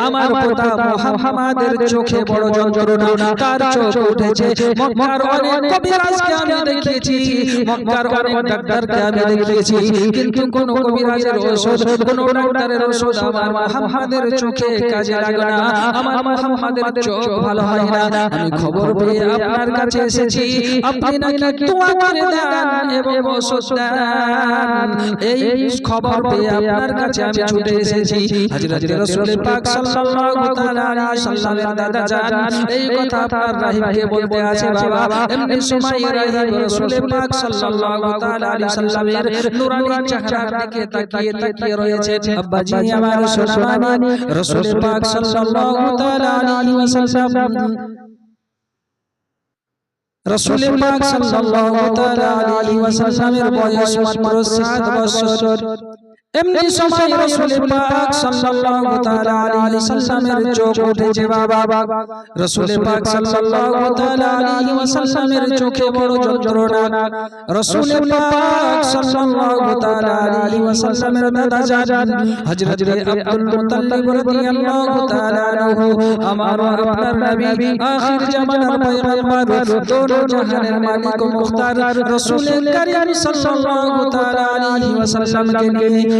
আমার পিতা মুহাম্মাদের চোখে বড় যন্ত্রণা তার চোখ উঠেছে মক্কার অনেক কবিরাজকে আমি দেখিয়েছি মক্কার অনেক ডাক্তারকে আমি দেখিয়েছি কিন্তু কোন কবিরাজের ওষুধ কোন ডাক্তারের ওষুধ আমার মুহাম্মাদের চোখে কাজে লাগে না আমার মুহাম্মাদের চোখ ভালো হয় না আমি খবর পেয়ে আপনার কাছে এসেছি আপনি নাকি দোয়া করে দেন এবং ওষুধ দেন এই খবর পেয়ে আপনার কাছে আমি ছুটে এসেছি। হযরত রাসূল পাক সাল্লাল্লাহু তাআলা আলাইহি সাল্লামের দাদা জান এই কথা আপনার রাহিমকে বলতে আছে বাবা। এমনি সময় রাহিম রাসূল পাক সাল্লাল্লাহু তাআলা আলাইহি সাল্লামের নূরানি চেহারার দিকে তাকিয়ে তাকিয়ে রয়েছে। আব্বাজি আমার সোনামানি রাসূল পাক সাল্লাল্লাহু তাআলা আলাইহি ওয়াসাল্লাম রসুল পাক সাল্লাল্লাহু তাআলা আলাইহি ওয়াসাল্লামের বয়স মাত্র 7 বছর এমনি সময় রসুল পাক সাল্লাল্লাহু তাআলা আলাইহি ওয়াসাল্লামের চোখ উঠেছে বাবা রসুল পাক সাল্লাল্লাহু তাআলা আলাইহি ওয়াসাল্লামের চোখে বড় যন্ত্রণা রসুল পাক সাল্লাল্লাহু তাআলা আলাইহি ওয়াসাল্লামের দাদা জান হযরত আব্দুল মুত্তালিব রাদিয়াল্লাহু তাআলা আনহু আমার আপনার নবী আখির জামানার পয়গম্বর দোনো জাহানের মালিক ও মুখতার রাসূল করিম সাল্লাল্লাহু তাআলা আলাইহি ওয়াসাল্লামকে নিয়ে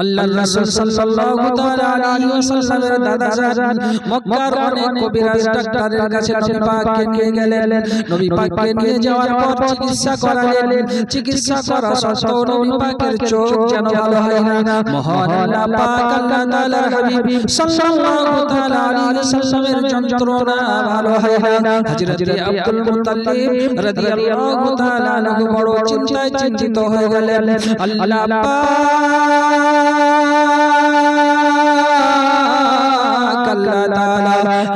আল্লাহ রাসূল সাল্লাল্লাহু তাআলা আলাইহি ওয়াসাল্লামের দাদা জান মক্কার অনেক কবিরাজ ডাক্তারের কাছে নবী পাককে নিয়ে গেলেন। নবী পাককে নিয়ে যাওয়ার পর চিকিৎসা করালেন। চিকিৎসা করা সত্ত্বেও নবী পাকের চোখ যেন ভালো হয় না। মহান আল্লাহ পাক আল্লাহ তাআলার হাবিব সাল্লাল্লাহু তাআলা আলাইহি ওয়াসাল্লামের যন্ত্রণা ভালো হয় না। হযরত আব্দুল মুত্তালিব রাদিয়াল্লাহু তাআলা আনহু বড় চিন্তায় চিন্তিত হয়ে গেলেন। আল্লাহ পাক আল্লাহ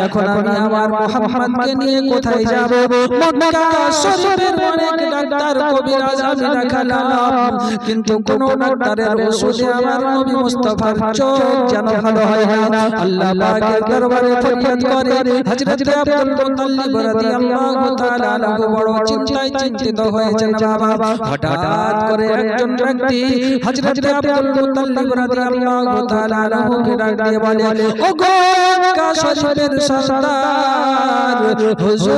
এখন আমি আমার মুহাম্মদকে নিয়ে কোথায় যাব? মক্কা শরীফের অনেক ডাক্তার কবিরাজ আমি দেখালাম। কিন্তু কোন ডাক্তারের ওষুধে আমার নবী মুস্তাফার চোখ যেন ভালো হয় না। আল্লাহ পাকের দরবারে ফরিয়াদ করে হযরত আব্দুল মুত্তালিব রাদিয়াল্লাহু তাআলা আনহু বড় চিন্তায় চিন্তিত হয়েছেন বাবা। হঠাৎ করে একজন ব্যক্তি হযরত আব্দুল মুত্তালিব রাদিয়াল্লাহু তাআলা আনহুকে ডাক দিয়ে বলে ও গো মক্কা শরীফের সরদার, হুজুর।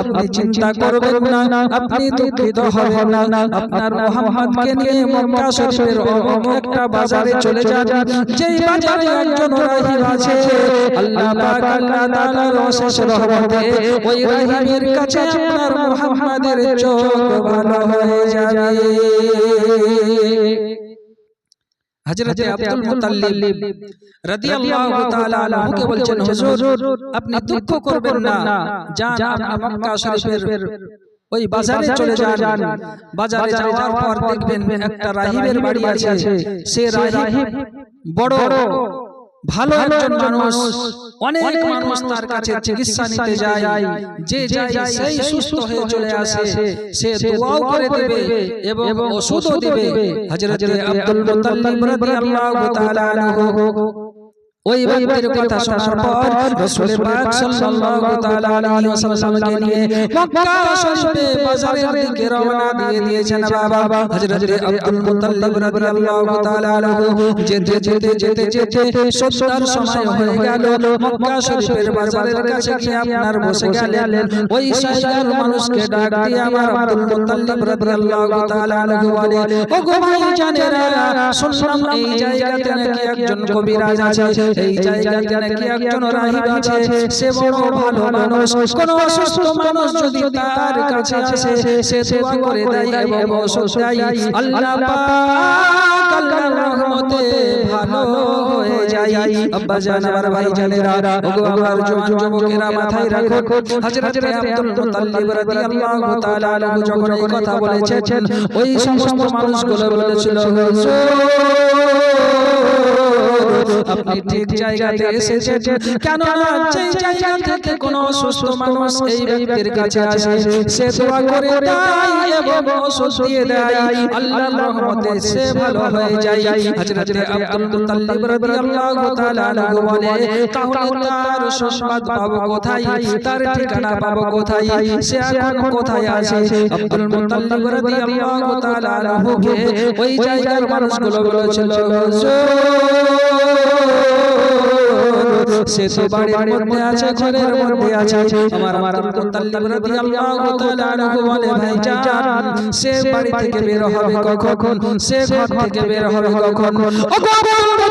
আপনি চিন্তা করবেন না, আপনি দুঃখিত হবেন না। আপনার মুহাম্মদকে নিয়ে মক্কা শরীফের একটা বাজারে চলে যান, যেই বাজারে একজন রাহিব আছে। আল্লাহ পাক আল্লাহ তাআলার অশেষ রহমতে ওই রাহিবের কাছে আপনার মুহাম্মাদের চোখ ভালো হয়ে যাবে। হযরত আব্দুল মুতাল্লিব রাদিয়াল্লাহু তাআলা আনহুকে বলছেন হুজুর আপনি দুঃখ করবেন না। যান আপনি মক্কা শরীফের ওই বাজারে চলে যান। বাজারে যাওয়ার পর দেখবেন একটা রাহিবের বাড়ি আছে। সে রাহিব বড়। ভালো একজন মানুষ অনেক মানুষ তার কাছে চিকিৎসা নিতে যায় যে যায় সেই সুস্থ হয়ে চলে আসে সে দোয়াও করে দেবে এবং ওষুধও দেবে। হযরত আব্দুল মুত্তালিব রাদিয়াল্লাহু তাআলা আনহু ওই ব্যক্তির কথা শোনার পর রাসূল পাক সাল্লাল্লাহু তাআলা আলাইহি ওয়াসাল্লামকে নিয়ে মক্কা শরীফে বাজারের দিকে রওনা দিয়ে দিয়েছেন বাবা হযরত আব্দুল মুত্তালিব রাদিয়াল্লাহু তাআলা আনহু যেতে যেতে যেতে যেতে সত্তর সময় হয়ে গেল মক্কা শরীফের বাজারের কাছে গিয়ে আপনার বসে গেলেন ওই সাইয়ার মানুষকে ডাক দিয়ে আমার আব্দুল মুত্তালিব রাদিয়াল্লাহু তাআলা আনহু বলে ও গো ভাই জানেরা শুনলাম এই জায়গাতে নাকি একজন কবিরাজ আছে এই জায়গাতে নাকি একজন রাহিব আছে? সে বড় ভালো মানুষ। কোন অসুস্থ মানুষ যদি তার কাছে আসে সে দোয়া করে দেয় এবং ওষুধ আল্লাহ পাক আল্লাহর রহমতে ভালো হয়ে যায়। আব্বা জান আমার ভাই জানেরা ওগো আমার যুবকেরা মাথায় রাখো হযরত আব্দুল মুত্তালিব রাদিয়াল্লাহু তাআলা আনহু যখন কথা বলেছেন ওই সমস্ত মানুষগুলো বলেছিল হুজুর আপনি ঠিক জায়গাতে এসেছেন। কেন যে জায়গা থেকে কোন অসুস্থ মানুষ এই ব্যক্তির কাছে আসে সে দোয়া করে দেয় এবং ওষুধ দিয়ে দেয় আল্লাহর রহমতে সে ভালো হয়ে যায়। হযরত আব্দুল মুত্তালিব রাদিয়াল্লাহু তাআলা আনহু বলে তাহলে তার সংবাদ পাবো কোথায়? তার ঠিকানা পাবো কোথায়? সে এখন কোথায় আছে? আব্দুল মুত্তালিব রাদিয়াল্লাহু তাআলা আনহুকে ওই জায়গার মানুষগুলো বলেছিল সে তো বাড়ির মধ্যে আছে, ঘরের মধ্যে আছে। আমার আমার মুত্তালিব রাদিয়াল্লাহু তাআলা বলে ভাইজান সে বাড়ি থেকে বের হবে কখন? সে ঘর থেকে বের হবে কখন? ও গো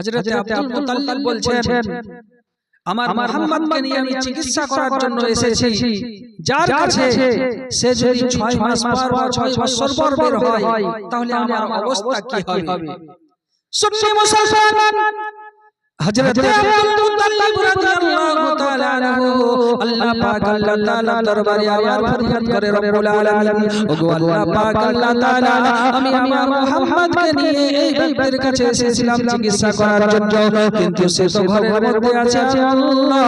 হযরত আব্দুল মুতাল্লিব বলছেন আমার মুহাম্মদকে নিয়ে আমি চিকিৎসা করার জন্য এসেছি। যার কাছে সে যদি 6 মাস পর বা 6 বছর পর বের হয় তাহলে আমার অবস্থা কি হবে? সুন্নি মুসলমান হযরত আব্দুল মুতাল্লিব রাদিয়াল্লাহু তাআলা আনহু। আল্লাহ পাক আল্লাহ তাআলা দরবারে আবার ফরিয়াদ করে রব্বুল আলামিন। ওগো আল্লাহ পাক আল্লাহ তাআলা আমি আমার মুহাম্মদকে নিয়ে এই ব্যক্তির কাছে এসেছিলাম চিকিৎসা করার জন্য। কিন্তু সে তো ঘরের মধ্যে আছে আল্লাহ।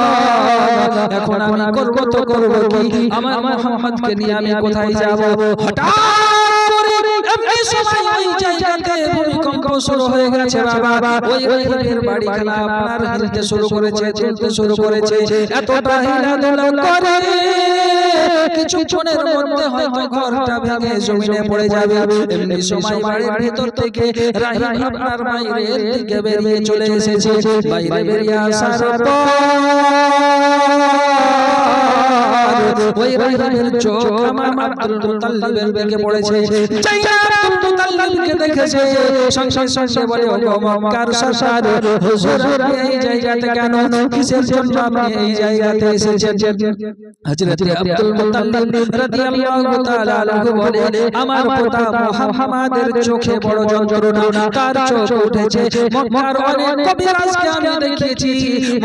এখন আমি করব তো করব কি আমার মুহাম্মদকে নিয়ে আমি কোথায় যাব? হঠাৎ এমনি সময় ওই জায়গাতে ভূমিকম্প শুরু হয়ে গেছে বাবা। ওই রহিমের বাড়িখানা আপনার হিলতে শুরু করেছে চলতে শুরু করেছে। এতটা হিলাদোলা করে কিছুক্ষণের মধ্যে হয়তো ঘরটা ভেঙে জমিনে পড়ে যাবে। এমনি সময় বাড়ির ভিতর থেকে রাহিম আপনার বাইরের দিকে বেরিয়ে চলে এসেছে। বাইরে বেরিয়ে আসার পর ওই রাহিমের চোখ আমার আব্দুল মুতাল্লিবের পড়েছে। যাইয়া আব্দুল মুতাল্লিবকে দেখেছে। সংসার সংসার বলে ও মক্কার সরসার হুজুর এই জায়গাতে কেন? কিসের জন্য আপনি এই জায়গাতে এসেছেন? হযরত আব্দুল মুতাল্লিব রাদিয়াল্লাহু তাআলা আনহু বলে, আমার পিতা মুহাম্মাদের চোখে বড় যন্ত্রণা। তার চোখ উঠেছে? মক্কার অনেক কবিরাজকে আমি দেখিয়েছি।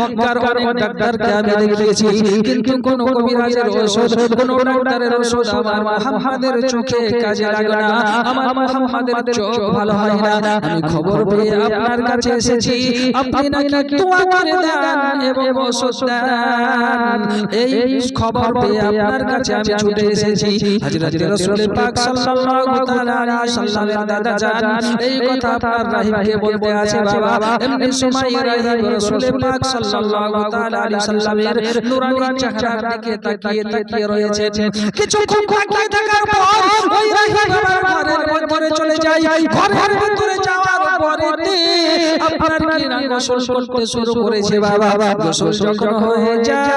মক্কার অনেক ডাক্তারকে আমি দেখিয়েছি। কিন্তু কোন কবিরাজের ওষুধ কোন ডাক্তারের ওষুধ আমার মুহাম্মাদের চোখে কাজে লাগে না। আমার মুহাম্মাদের চোখ ভালো হয় না। আমি খবর পেয়ে আপনার কাছে এসেছি। আপনি নাকি দোয়া করে দেন এবং ওষুধ দেন। এই খবর পেয়ে আপনার কাছে আমি ছুটে এসেছি। হযরত রাসূল পাক সাল্লাল্লাহু তাআলা আলাইহি সাল্লামের দাদা জান এই কথা আপনার রাহিমকে বলতে আছে বাবা। এমনি সময় রাহিম রাসূল পাক সাল্লাল্লাহু তাআলা আলাইহি সাল্লামের নূরানি চেহারার দিকে তাকিয়ে তাকিয়ে তাকিয়ে রয়েছে কিছুক্ষণ তাকিয়ে থাকার পর ওই রাহিম ঘরের ভিতরে চলে যায়। ঘরের ভিতরে যাওয়ার পরে আপনার কি না গোসল করতে শুরু করেছে। বাবা। গোসল যখন হয়ে যায়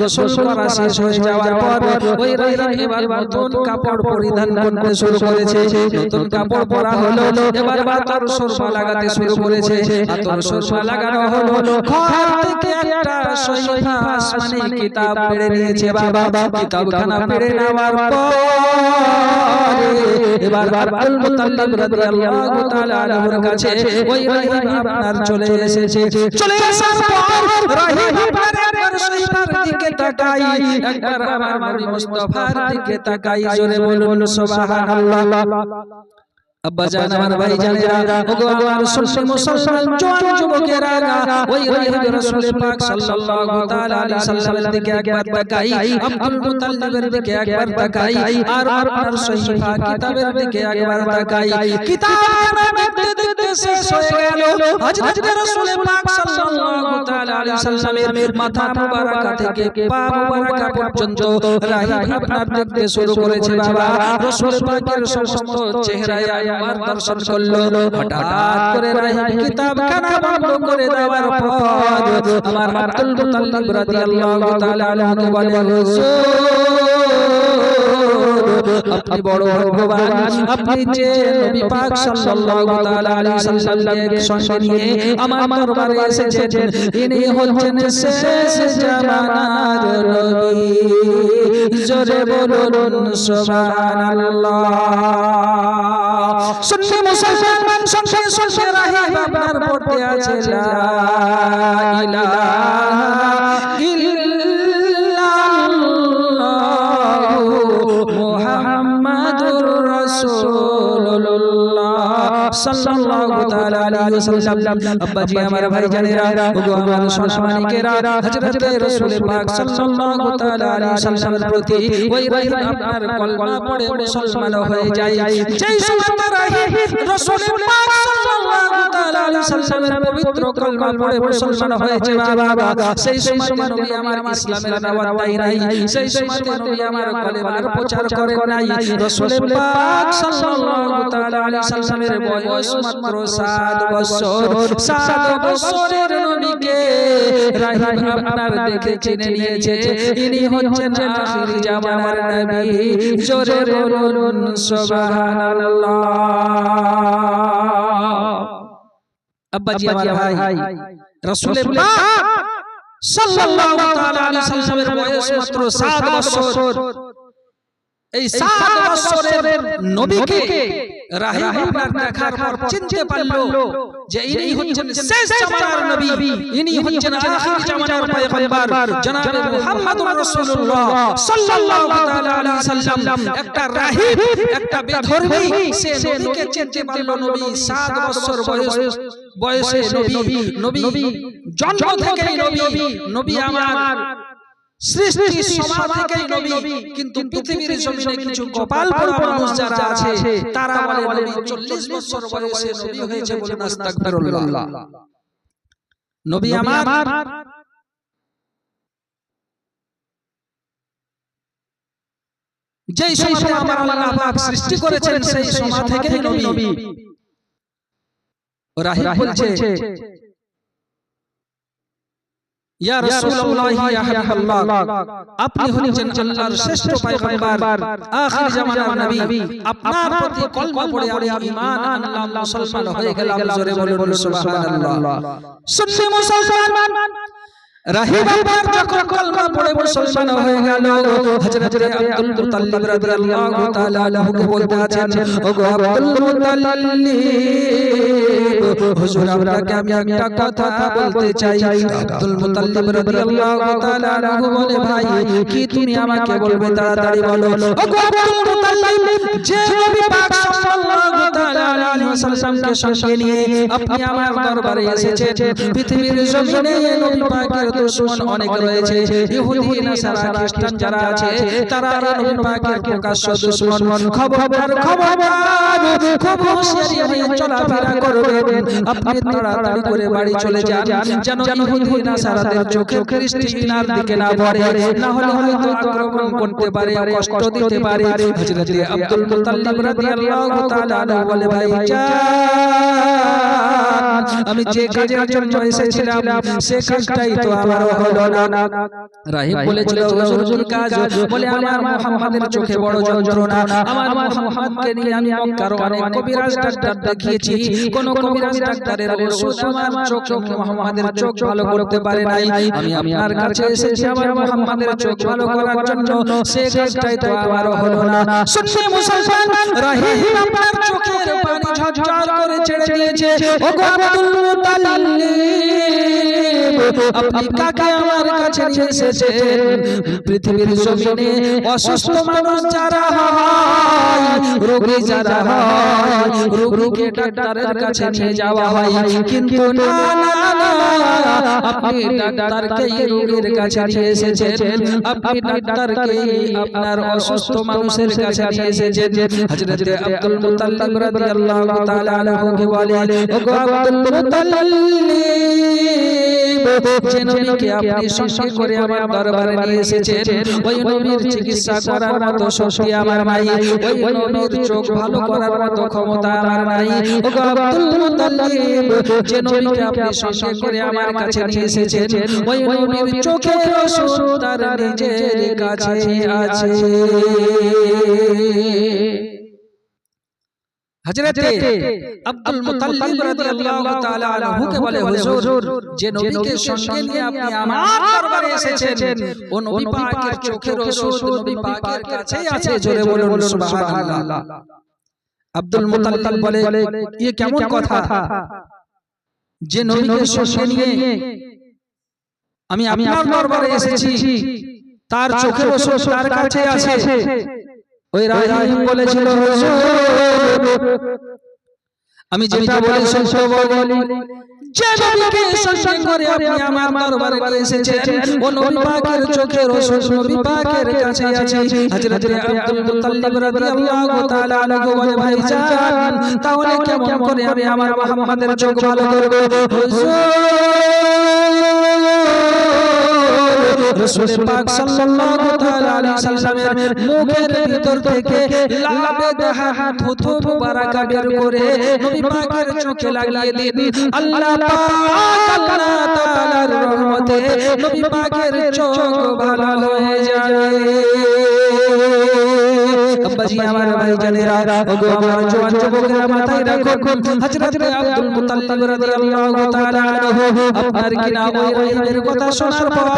গোসল করা শেষ হয়ে যাওয়ার পর ওই রাহিম এবার নতুন কাপড় পরিধান করতে শুরু করেছে। নতুন কাপড় পরা হলো এবার আতর সরষা লাগাতে শুরু করেছে। আতর সরষা লাগানো হলো ঘর থেকে একটা সহিফা আসমানি কিতাব পেড়ে নিয়েছে বাবা। কিতাবখানা পেড়ে নেওয়ার পর এবার আব্দুল মুতাল্লিব রাদিয়াল্লাহু তাআলা আনহুর কাছে ওই রাহিম আপনার চলে এসেছে। চলে আসার পর রাহিম আপনার সহিফার দিকে তাকাই। একবার আমার নবী মুস্তাফার দিকে তাকাই। জোরে বলুন সুবহানাল্লাহ। আব্বা জান আমার ভাই জানেরা ওগো আমার সুন্নি মুসলমান জওয়ান যুবকেরা ওই রাহিম রাসূল পাক সাল্লাল্লাহু তাআলা আলাইহি সাল্লামের দিকে একবার তাকাই আব্দুল মুতাল্লিবের দিকে একবার তাকাই আর আপনার সহিফা কিতাবের দিকে একবার তাকাই কিতাব দেখতে দেখতে শেষ হয়ে গেল হযরত রাসূল পাক সাল্লাল্লাহু তাআলা আলাইহি সাল্লামের মাথা মুবারকা থেকে পা মুবারকা পর্যন্ত রাহিম আপনার দেখতে শুরু করেছে বাবা রাসূল পাকের সমস্ত চেহারায় আমার দর্শন করল। হঠাৎ করে রাহিম কিতাব খানা বন্ধ করে দেওয়ার পর আমার আব্দুল মুতাল্লিব রাদিয়াল্লাহু তাআলা আনহু বলে হুজুর আপনি বড় ভগবান আপনি যে নবী পাক সাল্লাল্লাহু তাআলা আলাইহি সাল্লামকে সঙ্গে নিয়ে আমার দরবারে এসেছেন ইনি হচ্ছেন শেষ জামানার নবী। জোরে বলুন সুবহানাল্লাহ। সুন্নি মুসলমান সঙ্গে সঙ্গে রাহিব আপনার পড়তে আছে লা ইলাহা ইল্লাল্লাহু। 说。রাসূলুল্লাহ সাল্লাল্লাহু তাআলা আলাইহি ওয়াসাল্লাম। আব্বাজি আমার ভাই জানেরা, ওগো আমার সম্মানিকেরা হযরত রাসূল পাক সাল্লাল্লাহু তাআলা আলাইহি ওয়াসাল্লামের প্রতি ওই রাহিব আপনার কলমা পড়ে মুসলমান হয়ে যায়। যেই সময় রাহিব রাসূল পাক সাল্লাল্লাহু তাআলা আলাইহি ওয়াসাল্লামের পবিত্র কলমা পড়ে মুসলমান হয়েছে বাবা। সেই সময় নবী আমার ইসলামের দাওয়াত দেয় নাই। সেই সময় নবী আমার কলেমার প্রচার করে নাই। রাসূল পাক সাল্লাল্লাহু তাআলা আলাইহি ওয়াসাল্লামের বয়স মাত্র 7 বছর। 7 বছরের নবীকে রাহিব আপনার দেখে চিনে নিয়েছে। ইনি হচ্ছেন আখির জামানার নবী। জোরে বলুন সুবহানাল্লাহ। আব্বাজি আমার ভাই রাসূলের পাক সাল্লাল্লাহু তাআলা আলাইহি সাল্লামের বয়স মাত্র 7 বছর। এই 7 বছরের নবীকে রাহিব দেখার পর চিনতে পারল যে ইনি হচ্ছেন শেষ জামানার নবী। ইনি হচ্ছেন আখির জামানার পয়গম্বর। জনাবে মুহাম্মদুর রাসূলুল্লাহ। সাল্লাল্লাহু তাআলা আলাইহি সাল্লাম। একটা রাহিব একটা বেধর্মী। সে নবীকে চিনতে পারল নবী। 7 বছর বয়স বয়সে নবী নবী জন্ম থেকেই নবী। নবী। আমার। সৃষ্টি সময় থেকেই নবী কিন্তু পৃথিবীর জমিনে কিছু কপাল পোড়া মানুষ যারা আছে তারা বলে নবী 40 বছর বয়সে নবী হয়েছে বলে আস্তাগফিরুল্লাহ নবী আমার যেই সময় আমার আল্লাহ পাক সৃষ্টি করেছেন সেই সময় থেকেই নবী। রাহিব বলছে ইয়া রাসূলুল্লাহ ইয়া হাবিবাল্লাহ আপনি হচ্ছেন আল্লাহর শ্রেষ্ঠ পয়গম্বর। আখির জামানার নবী। আপনার প্রতি কলমা পড়ে আমি ঈমান আনলাম মুসলমান। হয়ে গেলাম। জোরে বলুন সুবহানাল্লাহ। সুন্নি মুসলমান। রাহিব আবার যখন কলমা পড়ে মুসলমান হয়ে গেল হযরত আব্দুল মুতাল্লিব রাদিয়াল্লাহু তাআলা আনহুকে বলতে আছেন ওগো আব্দুল মুতাল্লিব হুজুর আপনাকে আমি একটা কথা বলতে চাই। আব্দুল মুতাল্লিব রাদিয়াল্লাহু তাআলা আনহু বলে ভাই কি তুমি আমাকে বলবে তাড়াতাড়ি বলো। ওগো আব্দুল মুতাল্লিব যে নবী পাক সাল্লাল্লাহু তাআলা আলাইহি ওয়াসাল্লামকে সঙ্গে নিয়ে আপনি আমার দরবারে এসেছেন। পৃথিবীর জমিনে নবী পাকের দুশমন অনেক রয়েছে। ইহুদি নাসারা খ্রিস্টান যারা আছে তারা নবী পাকের প্রকাশ্য দুশমন। খবরদার খবরদার খুব হুঁশিয়ারি হয়ে চলাফেরা করবেন। আপনি তাড়াতাড়ি করে বাড়ি চলে যান। যেন। ইহুদি নাসারাদের চোখে খ্রিস্টিয়ানার দিকে না পড়ে। না হলে হয়তো আক্রমণ করতে পারে কষ্ট দিতে পারে। হযরত আব্দুল মুতাল্লিব রাদিয়াল্লাহু তাআলা বলে ভাই আমি যে কাজের জন্য এসেছিলাম সে কাজটাই তো আমার হলো না রাহিব বলেছিল হুজুর কাজ? বলে আমার মুহাম্মাদের চোখে বড় যন্ত্রণা। আমার মুহাম্মাদকে নিয়ে আমি মক্কার অনেক কবিরাজ ডাক্তার দেখিয়েছি। কোন কবিরাজ ডাক্তারের ওষুধ আমার চোখ মুহাম্মাদের চোখ ভালো করতে পারে নাই। আমি আপনার কাছে এসেছি আমার মুহাম্মাদের চোখ ভালো করার জন্য সে কাজটাই তো আমার হলো না। শুনছে মুসলমান? রাহিব আপনার চোখের পানি ঝরঝর করে ছেড়ে দিয়েছে। ও গো আব্দুল মুতাল্লিব আপনি কাকে আমার কাছে নিয়ে এসেছেন পৃথিবীর জমিনে অসুস্থ মানুষ যারা হয় রোগী যারা হয় রোগীকে ডাক্তারের কাছে নিয়ে যাওয়া হয় কিন্তু না না না আপনি ডাক্তারকে রোগীর কাছে নিয়ে এসেছেন আপনি ডাক্তারকে আপনার অসুস্থ মানুষের কাছে নিয়ে এসেছেন হযরত আব্দুল মুতাল্লিব রাদিয়াল্লাহু তাআলা আনহু বলে ওগো আব্দুল মুতাল্লিব যে নবীকে আপনি সঙ্গে করে আমার দরবারে নিয়ে এসেছেন ওই নবীর চিকিৎসা করার মতো শক্তি আমার নাই ওই নবীর চোখ ভালো করার মতো ক্ষমতা আমার নাই ও আব্দুল মুতাল্লিব যে নবীকে আপনি সঙ্গে করে আমার কাছে নিয়ে এসেছেন ওই নবীর চোখের ওষুধ তার নিজের কাছে আছে। হযরতে আব্দুল মুতাল্লিব রাদিয়াল্লাহু তাআলা আনহুকে বলে হুজুর যে নবীকে সঙ্গে নিয়ে আপনি আমার দরবারে এসেছেন। ও নবী পাকের চোখের ওষুধ নবী পাকের কাছেই আছে জোরে বলুন সুবহানাল্লাহ। আব্দুল মুতাল্লিব বলে ইয়ে কেমন কথা? যে নবীকে সঙ্গে নিয়ে আমি আমি আপনার দরবারে এসেছি। তার চোখের ওষুধ তার কাছে আছে। ওই রাহিম বলেছিল আমি যেটা বলি। সত্য বলি যে নবীকে সঙ্গে করে আপনি আমার দরবারে নিয়ে এসেছেন ও নবী পাকের চোখের ওষুধ নবী পাকের কাছে আছে। হযরত আব্দুল মুতাল্লিব রাদিয়াল্লাহু তাআলা আনহু বলে ভাইজান তাহলে কেমন করে আমি আমার মুহাম্মাদের চোখ ভালো করব? হুজুর! রাসূল পাক সাল্লাল্লাহু তাআলা আলাইহি সাল্লামের মুখের ভিতর থেকে লাবে দেহা থুথু মুবারক বের করে নবী পাকের চোখে লাগিয়ে দিন আল্লাহ পাক আল্লাহ তাআলার রহমতে নবী পাকের চোখ ভালো হয়ে যাবে আব্বাজি আমার ভাই জানেরা ওগো আমার জওয়ান যুবকেরা মাথায় রাখো হযরত আব্দুল মুতাল্লিব রাদিয়াল্লাহু তাআলা আনহু। আপনার কি না ওই রাহিমের কথা শোনার পর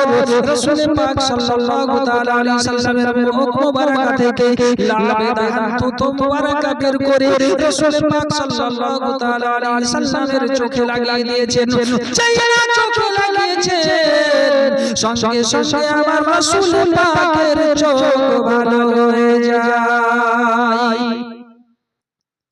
রাসূল পাক সাল্লাল্লাহু তাআলা আলাইহি সাল্লামের মুখ মুবারক থেকে লাবে দাহান তো মুবারক বের করে রাসূল পাক সাল্লাল্লাহু তাআলা আলাইহি সাল্লামের চোখে লাগিয়ে দিয়েছেন। চোখে লাগিয়েছেন। সঙ্গে সঙ্গে আমার রাসূল পাকের চোখ ভালো হয়ে যায় নাই।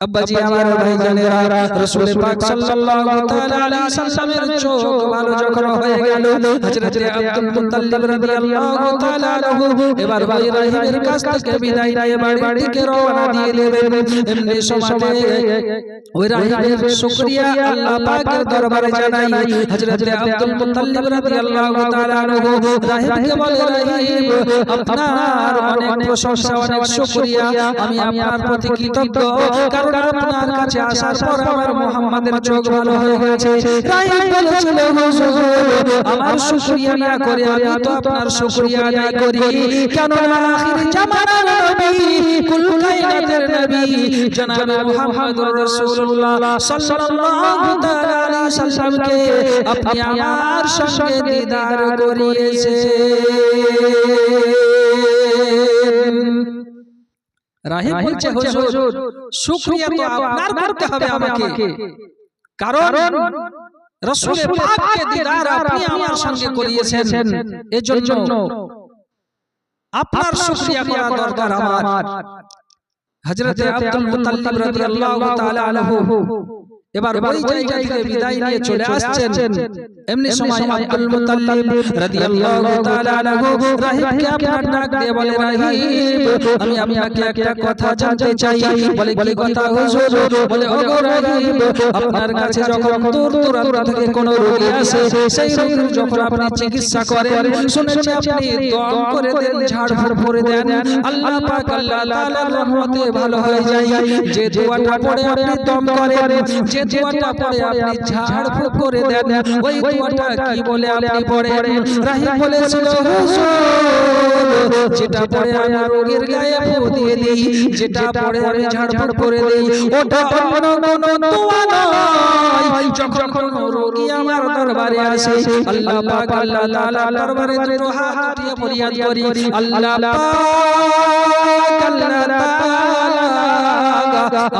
আব্বাজি আমার ভাই জানেরা রাসূল পাক সাল্লাল্লাহু তাআলা আলাইহি সাল্লামের চোখ ভালো যখন হয়ে গেল হযরত আব্দুল মুত্তালিব রাদিয়াল্লাহু তাআলা আনহু এবার ভাই রাহিমের কাছ থেকে বিদায় নিয়ে বাড়ি থেকে রওনা দিয়ে দেবেন এমনি সময় ওই রাহিমের শুকরিয়া আল্লাহ পাকের দরবারে জানাই হযরত আব্দুল মুত্তালিব রাদিয়াল্লাহু তাআলা আনহু রাহিমকে বলে রাহিম আপনার অনেক প্রশংসা অনেক শুকরিয়া আমি আপনার প্রতি কৃতজ্ঞ কারণ আপনার কাছে আসার পর আমার মুহাম্মাদের চোখ ভালো হয়ে গেছে। রাহিম বলেছিল আমার শুকরিয়া না করে আমি তো আপনার শুকরিয়া আদায় করি। কেন না আখির জামানার নবী, কুল কায়নাতের নবী, জনাব মুহাম্মদুর রাসূলুল্লাহ সাল্লাল্লাহু তাআলা আলাইহি সাল্লামকে আপনি আমার সঙ্গে দিদার করিয়েছেন। রাহিম বলছে হুজুর শুকরিয়া তো আপনার করতে হবে আমাকে। কারণ রাসূলের পাককে দিদার আপনি আমার সঙ্গে করিয়েছেন। এজন্য আপনার শুকরিয়া করা দরকার আমার। হযরত আব্দুল মুতাল্লিব রাদিয়াল্লাহু তাআলা আনহু। এবার ওই জায়গা থেকে বিদায় নিয়ে চলে আসছেন এমনি সময় আব্দুল মুত্তালিব রাদিয়াল্লাহু তাআলা আনহু রাহিমকে আপনার ডাক দিয়ে বলে রাহিম আমি আপনাকে একটা কথা জানতে চাই। বলে কি কথা হুজুর? বলে ওগো রাহিম আপনার কাছে যখন দূর দূরান্ত থেকে কোন রোগী আসে সেই রোগীর যখন আপনি চিকিৎসা করেন শুনেছি আপনি দম করে দেন ঝাড় করে দেন। আল্লাহ পাক আল্লাহ তাআলার রহমতে ভালো হয়ে যায়। যে দোয়াটা পড়ে আপনি দম করেন যে দোয়াটা পড়ে আপনি ঝাড় ফুঁক করে দেন ওই দোয়াটা কি বলে আপনি পড়েন? রাহিম বলেছিল যেটা পড়ে আমি রোগীর গায়ে ফু দিয়ে দিই যেটা পড়ে আমি ঝাড় ফুঁক করে দিই ওটা অন্য কোনো দোয়া নয়। যখন কোনো রোগী আমার দরবারে আসে আল্লাহ পাক আল্লাহ তাআলা দরবারে দুটো হাত উঠিয়ে ফরিয়াদ করি আল্লাহ পাক আল্লাহ তাআলা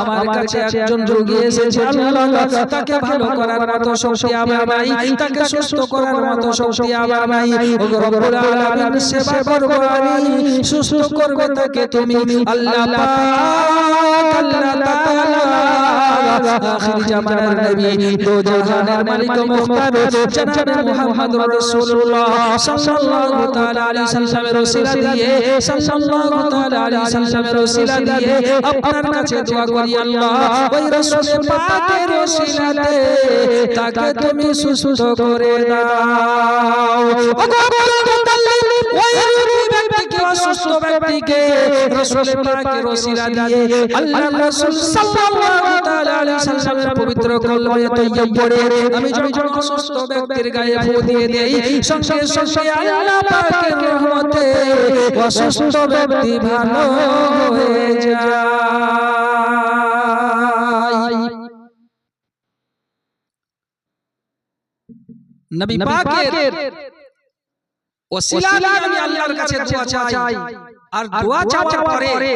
আমার কাছে একজন রোগী এসেছে আল্লাহ তাকে ভালো করার মতো শক্তি আমার নাই তাকে সুস্থ করার মতো শক্তি আমার নাই। রব্বুল আলামিন সেবা করব আমি সুস্থ করবে তাকে তুমি। আল্লাহ পাক আল্লাহ তাআলা আখির জামানার নবী দো জাহানের মালিক মুখতার জনাব মুহাম্মদুর রাসূলুল্লাহ সাল্লাল্লাহু তাআলা আলাইহি সাল্লামের ওসিলা দিয়ে সাল্লাল্লাহু তাআলা আলাইহি সাল্লামের ওসিলা দিয়ে আপনার কাছে দোয়া করি আল্লাহ ওই রাসূলের পাকের ওসিলাতে তাকে তুমি সুস্থ করে দাও। ওই ব্যক্তিকে, অসুস্থ ব্যক্তিকে রাসূল পাকের ওসিলা দিয়ে আল্লাহ রাসূল সাল্লাল্লাহু তাআলা আলাইহি সাল্লামের পবিত্র কলমে তৈয়ব পড়ে আমি যখন অসুস্থ ব্যক্তির গায়ে ফু দিয়ে দেই, সঙ্গে সঙ্গে আল্লাহ পাকের রহমতে অসুস্থ ব্যক্তি ভালো হয়ে যায়। নবী পাকের ওসিলা আমি আল্লাহর কাছে দোয়া চাই। আর দোয়া চাওয়ার পরে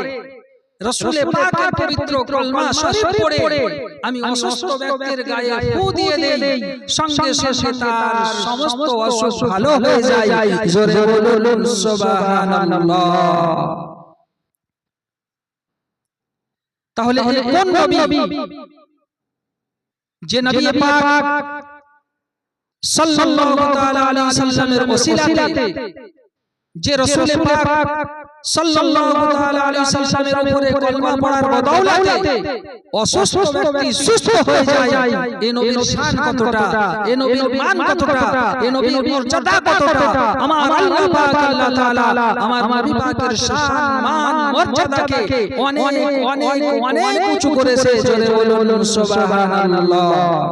রসুলে পাকের পবিত্র কলমা শরীফ পড়ে আমি অসুস্থ ব্যক্তির গায়ে ফু দিয়ে দেই। সঙ্গে সঙ্গে তার সমস্ত অসুখ ভালো হয়ে যায়। জোরে বলুন সুবহানাল্লাহ। তাহলে কোন নবী? যে নবী পাক সাল্লাল্লাহু তাআলা আলাইহি সাল্লামের ওসিলাতে যে রাসূল পাক সাল্লাল্লাহু তাআলা আলাইহি সাল্লামের উপরে কলমা পড়ার বদৌলতে অসুস্থ ব্যক্তি সুস্থ হয়ে যায়। এই নবীর শান কতটা? এই নবীর মান কতটা? এই নবীর মর্যাদা কতটা? আমার আল্লাহ পাক আল্লাহ তাআলা আমার নবী পাকের শান মান মর্যাদাকে অনেক অনেক অনেক উঁচু করেছে জোরে বলুন সুবহানাল্লাহ।